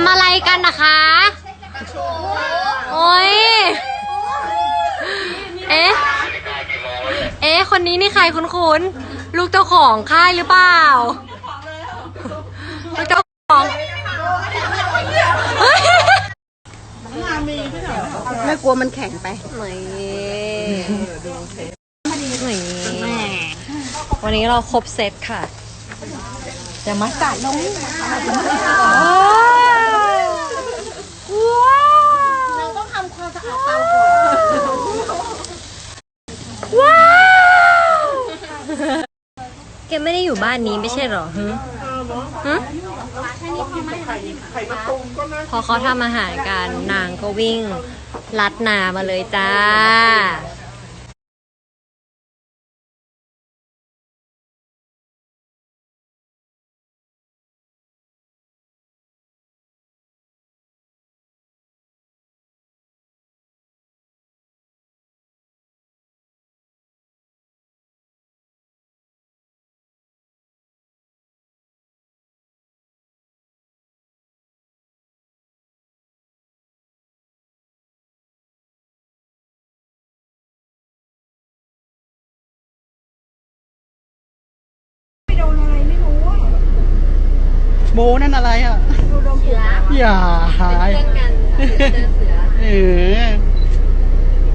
ำอะไรกันนะคะ โอ้ย เอ๊ะ เอ๊ะ คนนี้นี่ใครคุ้นๆ ลูกเจ้าของค่ายหรือเปล่า ลูกเจ้าของเฮ้ยไม่กลัวมันแข็งไปนี่วันนี้เราครบเซตค่ะจะมาสาดลงเราต้องทำความสะอาดเตาก่อนว้าว ไม่ได้อยู่บ้านนี้ไม่ใช่เหรอฮึฮึพอเขาทำอาหารกันนางก็วิ่งลัดนามาเลยจ้า โบนั่นอะไรอะอย่าหายเพื่อนกันเจอเสือเออ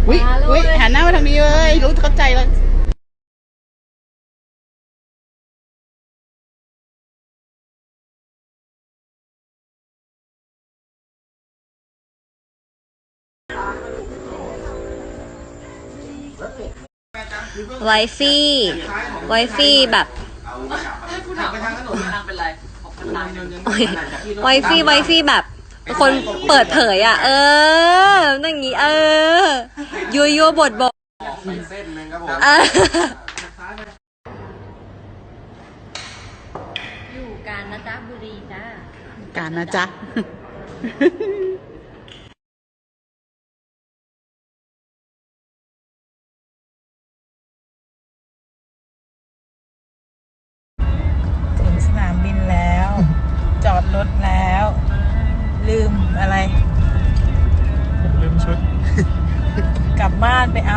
วิมาเลยวิหันหน้ามาทางนี้เว้ยรู้เข้าใจแล้วไวฟี่ไวฟี่แบบโอ้ย ไวฟี่ไวฟี่แบบคนเปิดเผยอะ เออนั่นอย่างงี้เออยัวยัวบทบอกเอออยู่การนะจ๊ะบุรีจ้าการนะจ๊ะ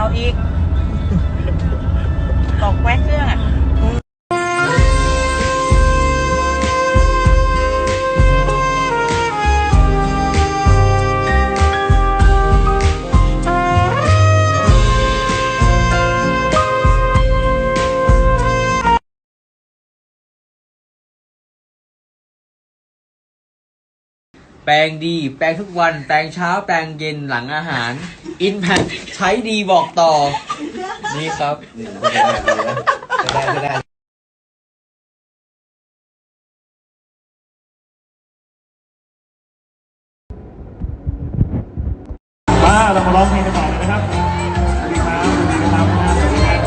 อาอีก แปรงดี แปรงทุกวัน แปรงเช้า แปรงเย็นหลังอาหาร อินแพคใช้ดีบอกต่อ นี่ครับนี่จะได้จะได้ป้าเรามาร้องเพลงกันต่อเลยนะครับ สวัสดีครับ สวัสดีครับสวัสดีครับ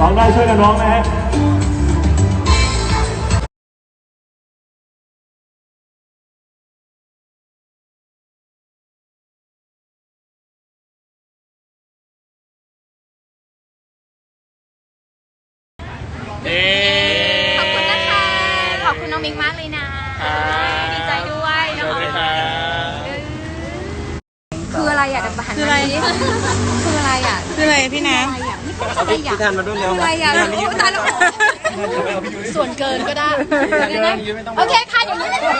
ร้องได้ช่วยกันร้องนะฮะ ขอบคุณนะคะ ขอบคุณน้องมิกมากเลยนะดีใจด้วยนะคะคืออะไรอะเดี๋ยวหันคืออะไรมาดิคืออะไรอะคืออะไรพี่น้อะไรอะนี่คืออะไรอะท่านมาด้วยเร็วคืออะไรอะโอ้ตายแล้วส่วนเกินก็ได้เดี๋ยวนะโอเคค่ะอย่างนี้เลยเย้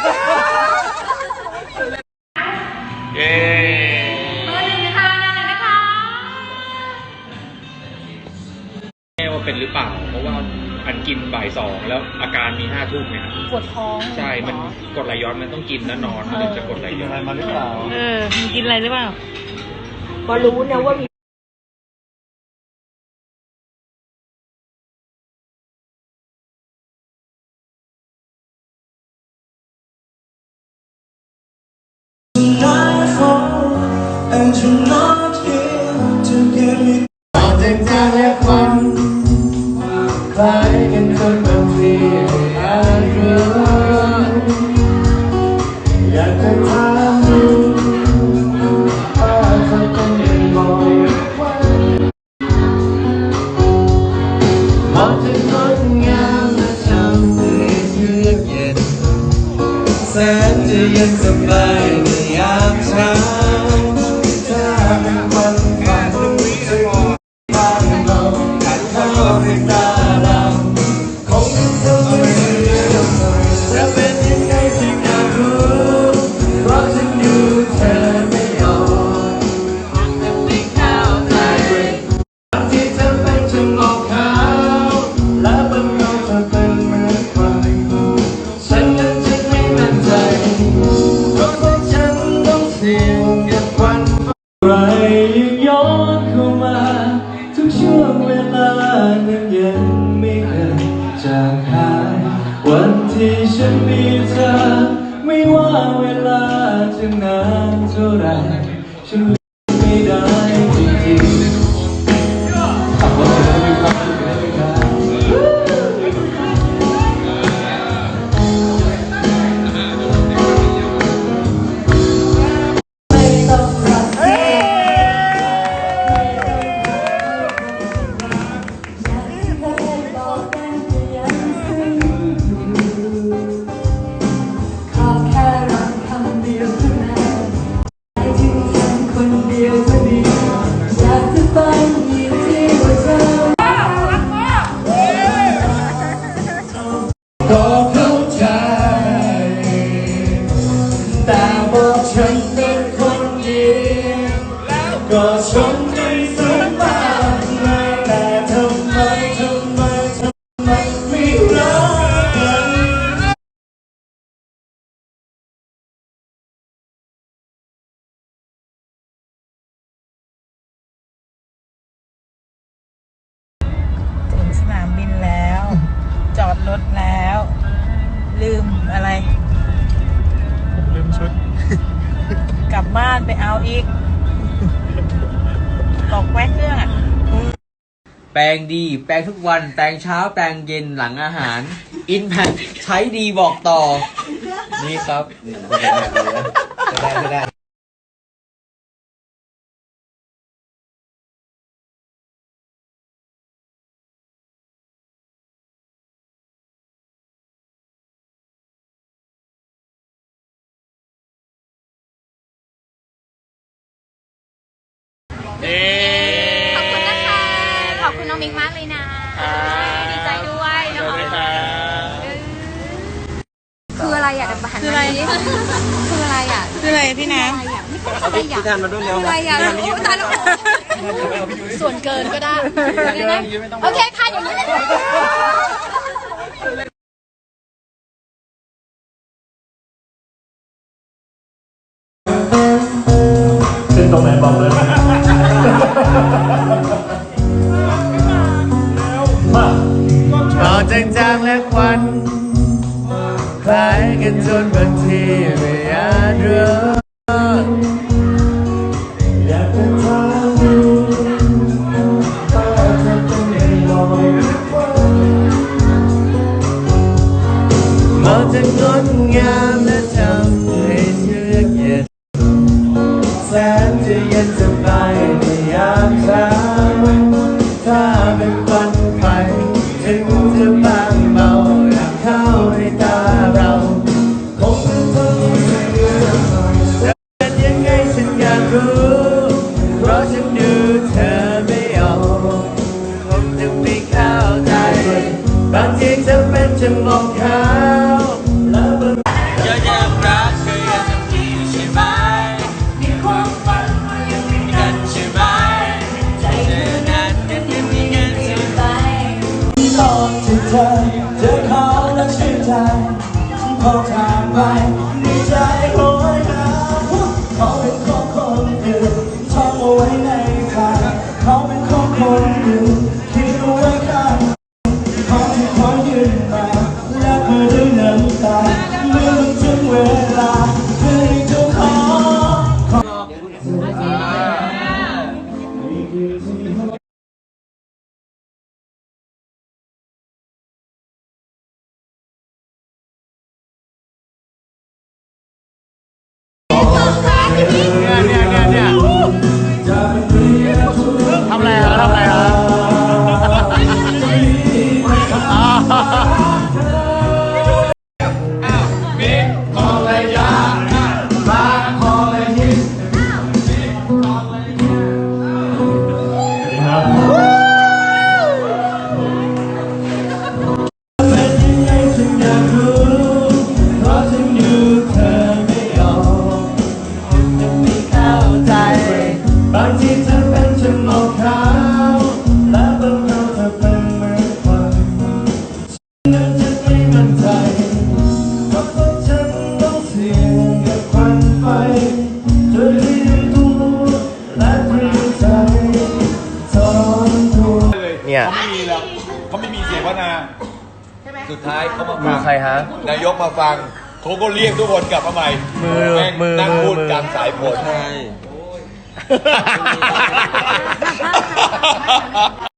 แล้วอาการมีห้าทุ่มเนี่ยปวดท้องใช่มันกดไหลย้อนมันต้องกินแล้วนอนมันถึงจะกดไหลกินย้ออะไรนมาหรือเปล่าำเออ มีกินอะไรหรือเปล่า แสนจะยังสบาย มีเธอ ไม่ว่าเวลาจะนานเท่าไหรฉัน อาอีกตกแวะเครื่องอะ แปรงดี แปรงทุกวัน แปรงเช้า แปรงเย็นหลังอาหาร อินแพคใช้ดีบอกต่อ นี่ครับนี่จะได้จะได้ จะได้ขอบคุณนะคะ ขอบคุณน้องมิกมากเลยนะ ดีใจด้วยน้องออมคืออะไรอะหันคืออะไรมาดิคืออะไรอะคืออะไรพี่น้อะไรอะไม่ใช่อะไรอะคืออะไรอะโอ้ตายแล้วส่วนเกินก็ได้โอเคค่ะอย่างนี้เลยขึ้นตรงไหนบอก จางและควันคล้ายกันจนบางทีไม่อาจรู้อยากจะถามดูว่าเธอเป็นยังไงมองจะงดงามและทำให้เยือกเย็นแสนจะเย็นสบายในยามเช้า ราะฉันดูเธอไม่ออกคงจะไม่เข้าใจบางทีเธอเป็นฉันมองเขาวแล้วบางก็ยังรักเธอยังจะมีใช่ไหมมีความฝันยังมีกันใช่ไหมใจเธอนั้นกันยังมีกันใช่ไหมตอนที่เธอเจอเขาแล้วชื่นใจพอทางไปมีใจโหย ไม่มีเสียงวนาสุดท้ายเขามามืฟัองใครฮะ นายกมาฟังเขาก็เรียกทุกคนกลับมาใหม่มือแม่งมือนั่งมือพูดมือ กลางสายฝน